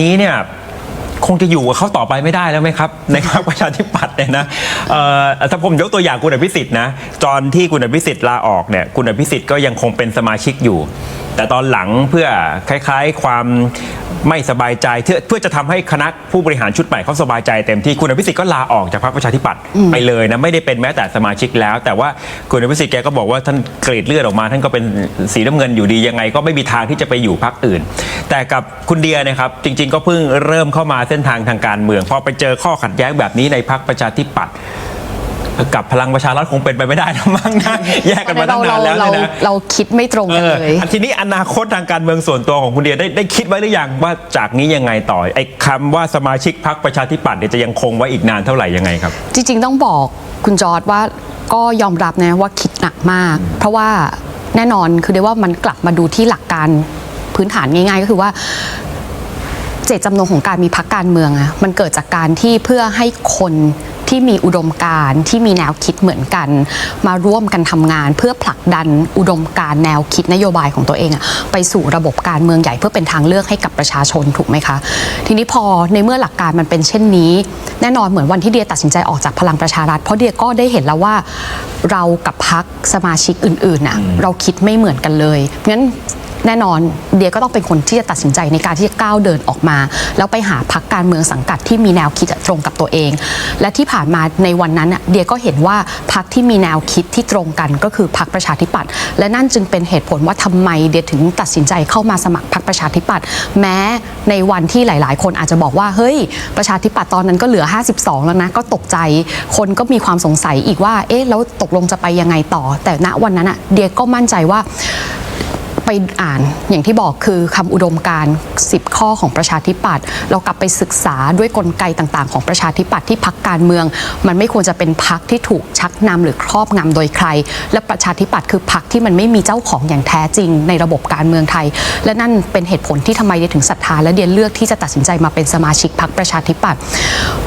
นี้เนี่ยคงจะอยู่กับเขาต่อไปไม่ได้แล้วไหมครับในพรรคประชาธิปัตย์เนี่ยนะเอ่อถ้าผมยกตัวอย่างคุณอภิสิทธิ์นะตอนที่คุณอภิสิทธิ์ลาออกเนี่ยคุณอภิสิทธิ์ก็ยังคงเป็นสมาชิกอยู่ แต่ตอนหลังเพื่อคล้ายๆ ความไม่สบายใจเพื่อเพื่อจะทำให้คณะผู้บริหารชุดใหม่เขาสบายใจเต็มที่คุณอภิสิทธิ์ก็ลาออกจากพรรคประชาธิปัตย์ไปเลยนะไม่ได้เป็นแม้แต่สมาชิกแล้ว แต่ว่าคุณอภิสิทธิ์แกก็บอกว่าท่านกรีดเลือดออกมา ท่านก็เป็นสีน้ำเงินอยู่ดียังไง ก็ไม่มีทางที่จะไปอยู่พรรคอื่น แต่กับคุณเดียเนะครับจริง ๆ ก็เพิ่งเริ่มเข้ามาเส้นทางทางการเมืองพอไปเจอข้อขัดแย้งแบบนี้ในพรรคประชาธิปัตย์ กับพลังประชารัฐคงเป็นไปไม่ได้แล้วมั้งนะแยกกันมาตั้งนานแล้วเราเนี่ยนะเราคิดไม่ตรงเอกันอเลยทีนี้อนาคตทางการเมืองส่วนตัวของคุณเดียได้ได้คิดไว้หรือยังว่าจากนี้ยังไงต่อไอ้คำว่าสมาชิกพรรคประชาธิปัตย์เนี่ยจะยังคงไว้อีกนานเท่าไหร่ยังไงครับ จริง ๆ ต้องบอกคุณจอร์ดว่าก็ยอมรับนะว่าคิดหนักมาก เพราะว่าแน่นอนคือเรียกว่ามันกลับมาดูที่หลักการพื้นฐานง่าย ๆ ก็คือว่าเจตจำนงของการมีพักการเมืองอะมันเกิดจากการที่เพื่อให้คน ที่มีอุดมการณ์ที่มีแนวคิดเหมือนกัน มาร่วมกันทำงาน เพื่อผลักดันอุดมการณ์แนวคิดนโยบายของตัวเองอะไปสู่ระบบการเมืองใหญ่เพื่อเป็นทางเลือกให้กับประชาชนถูกไหมคะ ทีนี้พอในเมื่อหลักการมันเป็นเช่นนี้ แน่นอนเหมือนวันที่เดียตัดสินใจออกจากพลังประชารัฐเพราะเดียก็ได้เห็นแล้วว่าเรากับพักสมาชิกอื่นๆน่ะเราคิดไม่เหมือนกันเลยงั้น แน่นอนเดียก็ต้องเป็นคนที่จะตัดสินใจในการที่จะก้าวเดินออกมา แล้วไปหาพักการเมืองสังกัดที่มีแนวคิดตรงกับตัวเอง และที่ผ่านมาในวันนั้นเดียก็เห็นว่าพักที่มีแนวคิดที่ตรงกันก็คือพักประชาธิปัตย์และนั่นจึงเป็นเหตุผลว่าทำไมเดียถึงตัดสินใจเข้ามาสมัครพักประชาธิปัตย์แม้ในวันที่หลาย ๆ คนอาจจะบอกว่าเฮ้ย ประชาธิปัตย์ตอนนั้นก็เหลือ 52 แล้วนะก็ตกใจ คนก็มีความสงสัยอีกว่าเอ๊ะแล้วตกลงจะไปยังไงต่อ แต่ณวันนั้นเดียก็มั่นใจว่า ไปอ่านอย่างที่บอกคือคำอุดมการณ์10 ข้อของประชาธิปัตย์เรากลับไปศึกษาด้วยกลไกต่างๆ ของประชาธิปัตย์ที่พักการเมือง มันไม่ควรจะเป็นพักที่ถูกชักนำหรือครอบงำโดยใคร และประชาธิปัตย์คือพักที่มันไม่มีเจ้าของอย่างแท้จริง ในระบบการเมืองไทย และนั่นเป็นเหตุผลที่ทำไมเดียถึงศรัทธาและเดียเลือกที่จะตัดสินใจมาเป็นสมาชิกพักประชาธิปัตย์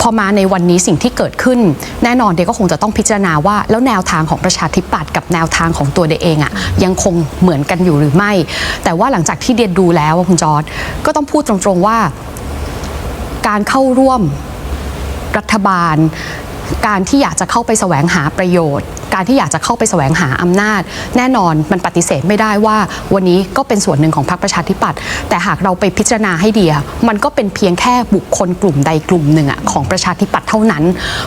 พอมาในวันนี้สิ่งที่เกิดขึ้น แน่นอนเดียก็คงจะต้องพิจารณาว่า แล้วแนวทางของประชาธิปัตย์กับแนวทางของตัวเดียเองอะยังคงเหมือนกันอยู่หรือไม่แต่ว่าหลังจากที่เดียดูแล้วคุณจอร์ดก็ต้องพูดตรงๆว่า การเข้าร่วมรัฐบาล การที่อยากจะเข้าไปแสวงหาประโยชน์ การที่อยากจะเข้าไปแสวงหาอำนาจ แน่นอนมันปฏิเสธไม่ได้ว่า วันนี้ก็เป็นส่วนหนึ่งของพรรคประชาธิปัตย์แต่หากเราไปพิจารณาให้ดีอะมันก็เป็นเพียงแค่บุคคลกลุ่มใดกลุ่มหนึ่งอะของประชาธิปัตย์เท่านั้น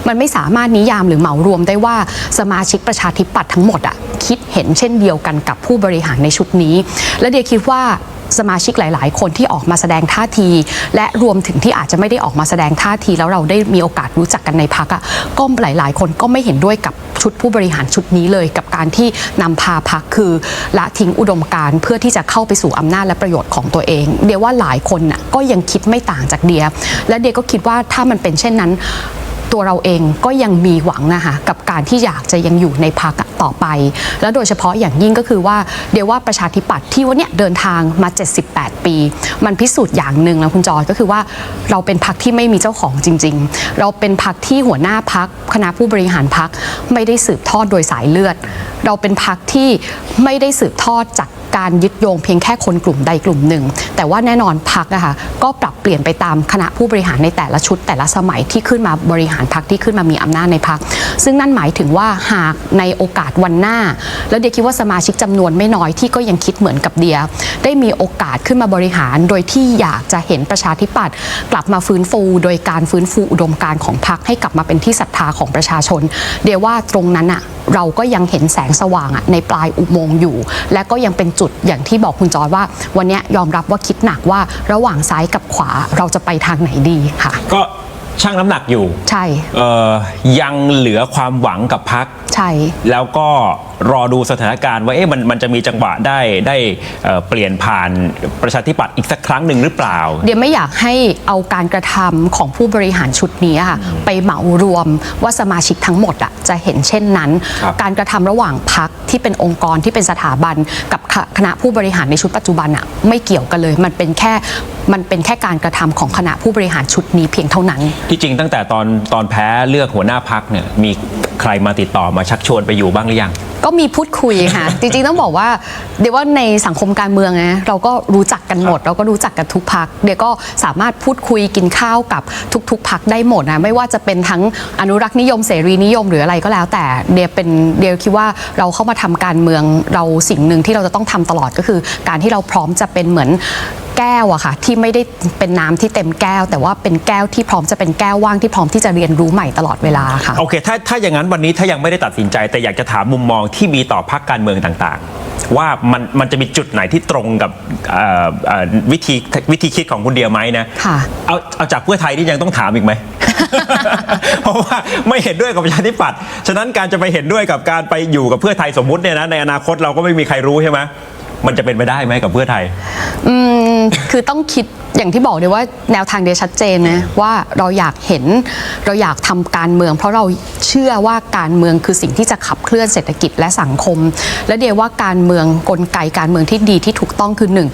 มันไม่สามารถนิยามหรือเหมารวมได้ว่าสมาชิกประชาธิปัตย์ทั้งหมดอะคิดเห็นเช่นเดียวกันกับผู้บริหารในชุดนี้ และเดียคิดว่าสมาชิกหลาย ๆ คนที่ออกมาแสดงท่าที และรวมถึงที่อาจจะไม่ได้ออกมาแสดงท่าที แล้วเราได้มีโอกาสรู้จักกันในพักอะก็หลาย ๆ คนก็ไม่เห็นด้วยกับชุดผู้บริหารชุดนี้เลย กับการที่นำพาพักคือละทิ้งอุดมการเพื่อที่จะเข้าไปสู่อำนาจและประโยชน์ของตัวเอง เดียว่าหลายคนน่ะก็ยังคิดไม่ต่างจากเดีย และเดียก็คิดว่าถ้ามันเป็นเช่นนั้น ตัวเราเองก็ยังมีหวังนะคะกับการที่อยากจะยังอยู่ในพักต่อไป แล้วโดยเฉพาะอย่างยิ่งก็คือว่าเดี๋ยวว่าประชาธิปัตย์ที่วันเนี้ยเดินทางมา 78 ปี มันพิสูจน์อย่างหนึ่งนะคุณจอยก็คือว่าเราเป็นพักที่ไม่มีเจ้าของจริง ๆ เราเป็นพักที่หัวหน้าพักคณะผู้บริหารพักไม่ได้สืบทอดโดยสายเลือด เราเป็นพักที่ไม่ได้สืบทอดจาก การยึดโยงเพียงแค่คนกลุ่มใดกลุ่มหนึ่ง แต่ว่าแน่นอนพักอะคะก็ปรับเปลี่ยนไปตามคณะผู้บริหารในแต่ละชุดแต่ละสมัยที่ขึ้นมาบริหารพักที่ขึ้นมามีอำนาจในพัก ซึ่งนั่นหมายถึงว่าหากในโอกาสวันหน้า แล้วเดียคิดว่าสมาชิกจำนวนไม่น้อยที่ก็ยังคิดเหมือนกับเดีย ได้มีโอกาสขึ้นมาบริหาร โดยที่อยากจะเห็นประชาธิปัตย์กลับมาฟื้นฟู โดยการฟื้นฟูอุดมการณ์ของพักให้กลับมาเป็นที่ศรัทธาของประชาชน เดียว่าตรงนั้นอะ เราก็ยังเห็นแสงสว่างอะในปลายอุโมงค์อยู่ และก็ยังเป็นจุดอย่างที่บอกคุณจอยว่า วันนี้ยอมรับว่าคิดหนักว่าระหว่างซ้ายกับขวาเราจะไปทางไหนดีค่ะ ก็ ชั่งน้ำหนักอยู่ใช่เอ่อยังเหลือความหวังกับพัก ใช่ แล้วก็รอดูสถานการณ์ว่าเอ๊ะมันมันจะมีจังหวะได้ได้เอ่อเปลี่ยนผ่านประชาธิปัตย์อีกสักครั้งหนึ่งหรือเปล่า เดี๋ยวไม่อยากให้เอาการกระทำของผู้บริหารชุดนี้ค่ะไปเหมารวมว่าสมาชิกทั้งหมดอะจะเห็นเช่นนั้น ครับ การกระทำระหว่างพักที่เป็นองค์กรที่เป็นสถาบัน กับคคณะผู้บริหารในชุดปัจจุบันอะไม่เกี่ยวกันเลย มันเป็นแค่มันเป็นแค่การกระทำของคณะผู้บริหารชุดนี้เพียงเท่านั้นที่จริงตั้งแต่ตอนตอนแพ้เลือกหัวหน้าพักเนี่ยมีใครมาติดต่อมาชักชวนไปอยู่บ้างหรือยัง ก็มีพูดคุยค่ะ จริงๆต้องบอกว่าเดี๋ยวว่าในสังคมการเมืองนะเราก็รู้จักกันหมด เราก็รู้จักกันทุกพัก เดี๋ยวก็สามารถพูดคุยกินข้าวกับทุกๆพักได้หมดนะไม่ว่าจะเป็นทั้งอนุรักษ์นิยมเสรีนิยมหรืออะไรก็แล้ว แต่เดียเป็นเดียคิดว่าเราเข้ามาทำการเมืองเราสิ่งหนึ่งที่เราจะต้องทำตลอดก็คือ การที่เราพร้อมจะเป็นเหมือน แก้วอะค่ะที่ไม่ได้เป็นน้ำที่เต็มแก้ว แต่ว่าเป็นแก้วที่พร้อมจะเป็นแก้วว่างที่พร้อมที่จะเรียนรู้ใหม่ตลอดเวลาค่ะโอเคถ้าถ้าอย่างนั้นวันนี้ถ้ายังไม่ได้ตัดสินใจ แต่อยากจะถามมุมมองที่มีต่อพักการเมืองต่างๆ ว่ามันมันจะมีจุดไหนที่ตรงกับเอ่อเอ่อวิธีวิธีคิดของคุณเดียไหมนะค่ะเอาเอาจากเพื่อไทยนี่ยังต้องถามอีกไหมเพราะว่าไม่เห็นด้วยกับประชาธิปัตย์ฉะนั้นการจะไปเห็นด้วยกับการไปอยู่กับเพื่อไทยสมมุติเนี่ยนะในอนาคตเราก็ไม่มีใครรู้ใช่ไหมมันจะเป็นไปได้ไหมกับเพื่อไทย อืม คือต้องคิด อย่างที่บอกเลยว่าแนวทางเดียชัดเจนนะว่าเราอยากเห็นเราอยากทำการเมือง เพราะเราเชื่อว่าการเมืองคือสิ่งที่จะขับเคลื่อนเศรษฐกิจและสังคม และเดียว่าการเมืองกลไกการเมืองที่ดีที่ถูกต้องคือหนึ่ง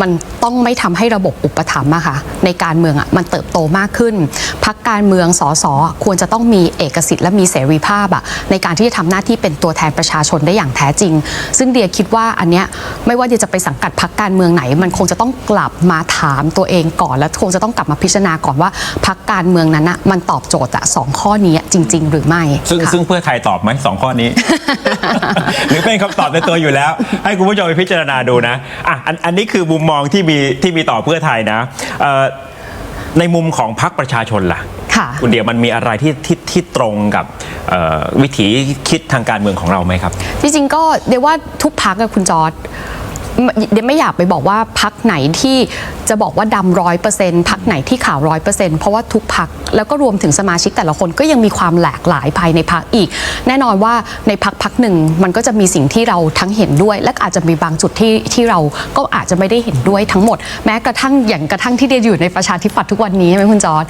มันต้องไม่ทำให้ระบบอุปถัมภ์อะค่ะในการเมืองอะมันเติบโตมากขึ้นพักการเมืองสสควรจะต้องมีเอกสิทธิ์และมีเสรีภาพอะในการที่จะทำหน้าที่เป็นตัวแทนประชาชนได้อย่างแท้จริง ซึ่งเดียคิดว่าอันเนี้ยไม่ว่าเดียจะไปสังกัดพักการเมืองไหน มันคงจะต้องกลับมาถามตัวเองก่อนและคงจะต้องกลับมาพิจารณาก่อนว่าพักการเมืองนั้นอะมันตอบโจทย์อะสองข้อนี้จริง ๆ หรือไม่ซึ่งค่ะ ซึ่งเพื่อไทยตอบไหมสองข้อนี้ หรือเป็นคำตอบในตัวอยู่แล้ว ให้คุณผู้ชมไปพิจารณาดูนะอะอันอันนี้คือมุมมองที่มีที่มีต่อเพื่อไทยนะเอ่อในมุมของพรรคประชาชนล่ะค่ะคุณเดียวมันมีอะไรที่ที่ที่ตรงกับเอ่อวิถีคิดทางการเมืองของเราไหมครับ จริงๆก็เดี๋ยวว่าทุกพักกับคุณจอร์ดไม่ เดี๋ยวไม่อยากไปบอกว่าพักไหนที่จะบอกว่าดำร้อยเปอร์เซ็นต์พักไหนที่ขาวร้อยเปอร์เซ็นต์เพราะว่าทุกพักแล้วก็รวมถึงสมาชิกแต่ละคนก็ยังมีความหลากหลายภายในพักอีก แน่นอนว่าในพักพักหนึ่งมันก็จะมีสิ่งที่เราทั้งเห็นด้วย และอาจจะมีบางจุดที่ที่เราก็อาจจะไม่ได้เห็นด้วยทั้งหมด แม้กระทั่งอย่างกระทั่งที่เดียอยู่ในประชาธิปัตย์ทุกวันนี้ใช่ไหมคุณจอร์ด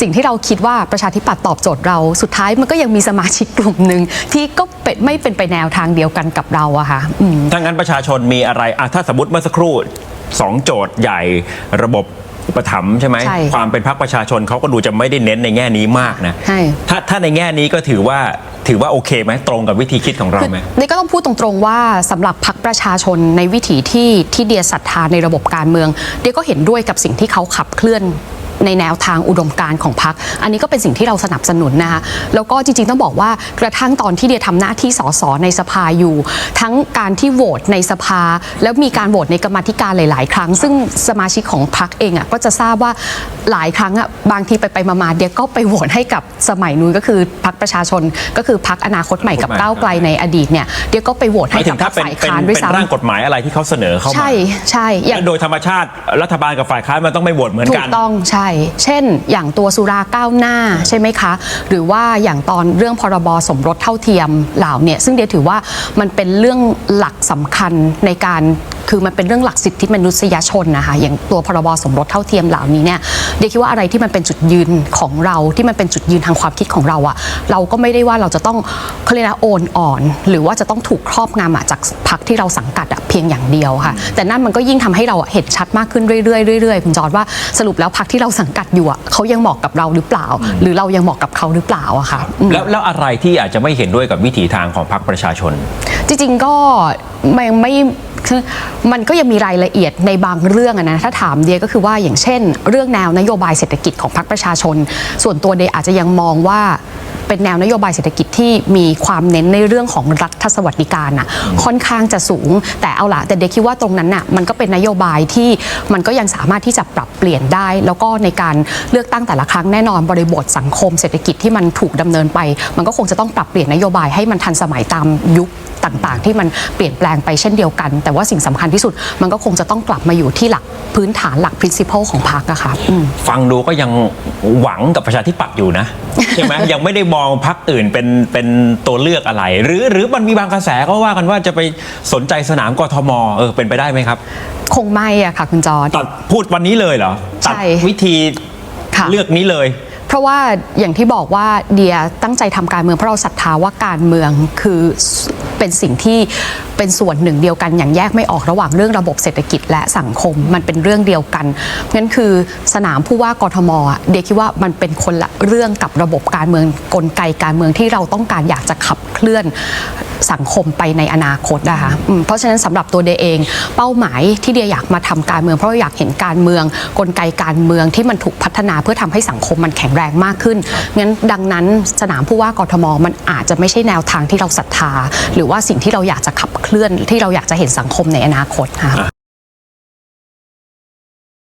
สิ่งที่เราคิดว่าประชาธิปัตย์ตอบโจทย์เราสุดท้ายมันก็ยังมีสมาชิกกลุ่มหนึ่งที่ก็เป็นไม่เป็นไปแนวทางเดียวกันกับเราอะค่ะถ้างั้นประชาชนมีอะไรอะถ้าสมมติเมื่อสักครู่สองโจทย์ใหญ่ระบบอุปถัมภ์ใช่ไหม ใช่ความเป็นพรรคประชาชนเขาก็ดูจะไม่ได้เน้นในแง่นี้มากนะใช่ ถ้าถ้าในแง่นี้ก็ถือว่าถือว่าโอเคไหมตรงกับวิธีคิดของเราคือไหม นี่ก็ต้องพูดตรงๆว่าสำหรับพักประชาชนในวิถีที่ที่เดียศรัทธาในระบบการเมือง เดียก็เห็นด้วยกับสิ่งที่เขาขับเคลื่อน ในแนวทางอุดมการณ์ของพักอันนี้ก็เป็นสิ่งที่เราสนับสนุนนะคะแล้วก็จริงๆต้องบอกว่ากระทั่งตอนที่เดียทำหน้าที่สสในสภาอยู่ ทั้งการที่โหวตในสภา แล้วมีการโหวตในกรรมาธิการหลาย ๆ ครั้ง ซึ่งสมาชิกของพักเองอะก็จะทราบว่าหลายครั้งอะบางทีไปๆมาๆเดียก็ไปโหวตให้กับสมัยนู้นก็คือพักประชาชน ก็คือพักอนาคตใหม่กับก้าวไกลในอดีตเนี่ยเดียก็ไปโหวตหให้มายถึกับงถ้าพรรคเป็นฝ่ายเป็นค้านด้วยเป็นร่างซ้ำกฎหมายอะไรที่เขาเสนอเข้ามาใช่ใช่อย่างโดยธรรมชาติรัฐบาลกับฝ่ายค้านมันต้องไม่โหวตเหมือนถูกักนต้องใช่เช่น อย่างตัวสุราก้าวหน้าใช่ไหมคะ หรือว่าอย่างตอนเรื่องพรบสมรสเท่าเทียมเหล่าเนี่ยซึ่งเดียถือว่ามันเป็นเรื่องหลักสำคัญในการคือมันเป็นเรื่องหลักสิทธิมนุษยชนนะคะอย่างตัวพรบสมรสเท่าเทียมเหล่านี้เนี่ยเดียคิดว่าอะไรที่มันเป็นจุดยืนของเราที่มันเป็นจุดยืนทางความคิดของเราอะเราก็ไม่ได้ว่าเราจะต้องเขาเรียกนะโอนอ่อน หรือว่าจะต้องถูกครอบงำจากพรรคที่เราสังกัดเพียงอย่างเดียวค่ะ แต่นั่นมันก็ยิ่งทำให้เราเห็นชัดมากขึ้นเรื่อยๆเรื่อยๆคุณจอร์ดว่าสรุปแล้วพรรคที่เราสังกัดอยู่อะเขายังเหมาะกับเราหรือเปล่า หรือเรายังเหมาะกับเขาหรือเปล่าอะค่ะอืม แล้วแล้วอะไรที่อาจจะไม่เห็นด้วยกับวิถีทางของพรรคประชาชน จริงๆก็ไม่ไม่คือมันก็ยังมีรายละเอียดในบางเรื่องอะนะถ้าถามเดียก็คือว่าอย่างเช่น เรื่องแนวนโยบายเศรษฐกิจของพรรคประชาชน ส่วนตัวเดียอาจจะยังมองว่า เป็นแนวนโยบายเศรษฐกิจที่มีความเน้นในเรื่องของรัฐสวัสดิการน่ะค่อนข้างจะสูง แต่เอาละแต่เดียคิดว่าตรงนั้นน่ะมันก็เป็นนโยบายที่มันก็ยังสามารถที่จะปรับเปลี่ยนได้ แล้วก็ในการเลือกตั้งแต่ละครั้งแน่นอนบริบทสังคมเศรษฐกิจที่มันถูกดำเนินไป มันก็คงจะต้องปรับเปลี่ยนนโยบายให้มันทันสมัยตามยุคต่างๆ ที่มันเปลี่ยนแปลงไปเช่นเดียวกัน แต่ว่าสิ่งสำคัญที่สุดมันก็คงจะต้องกลับมาอยู่ที่หลักพื้นฐานหลัก principle ของพรรคอะค่ะอืมฟังดูก็ยังหวังกับประชาธิปัตย์อยู่นะใช่ไหมยังไม่ได้มองพรรคอื่นเป็นเป็นตัวเลือกอะไร หรือหรือมันมีบางกระแสก็ว่ากันว่าจะไปสนใจสนามกทมเออเป็นไปได้ไหมครับ คงไม่อะค่ะคุณจอร์ด ตัดพูดวันนี้เลยเหรอตัดใช่วิธีค่ะ เลือกนี้เลย เพราะว่าอย่างที่บอกว่าเดียตั้งใจทำการเมืองเพราะเราศรัทธาว่าการเมืองคือเป็นสิ่งที่เป็นส่วนหนึ่งเดียวกันอย่างแยกไม่ออกระหว่างเรื่องระบบเศรษฐกิจและสังคมมันเป็นเรื่องเดียวกันงั้นคือสนามผู้ว่ากทมอะเดียคิดว่ามันเป็นคนละเรื่องกับระบบการเมืองกลไกการเมืองที่เราต้องการอยากจะขับเคลื่อนสังคมไปในอนาคตนะคะเพราะฉะนั้นสำหรับตัวเดเอง เป้าหมายที่เดียอยากมาทำการเมืองเพราะาอยากเห็นการเมือง กลไกการเมืองที่มันถูกพัฒนาเพื่อทำให้สังคมมันแข็งแรงมากขึ้นงั้นดังนั้นสนามผู้ว่ากทมมันอาจจะไม่ใช่แนวทางที่เราศรัทธา หรือว่าสิ่งที่เราอยากจะขับเคลื่อนที่เราอยากจะเห็นสังคมในอนาคตค่ะ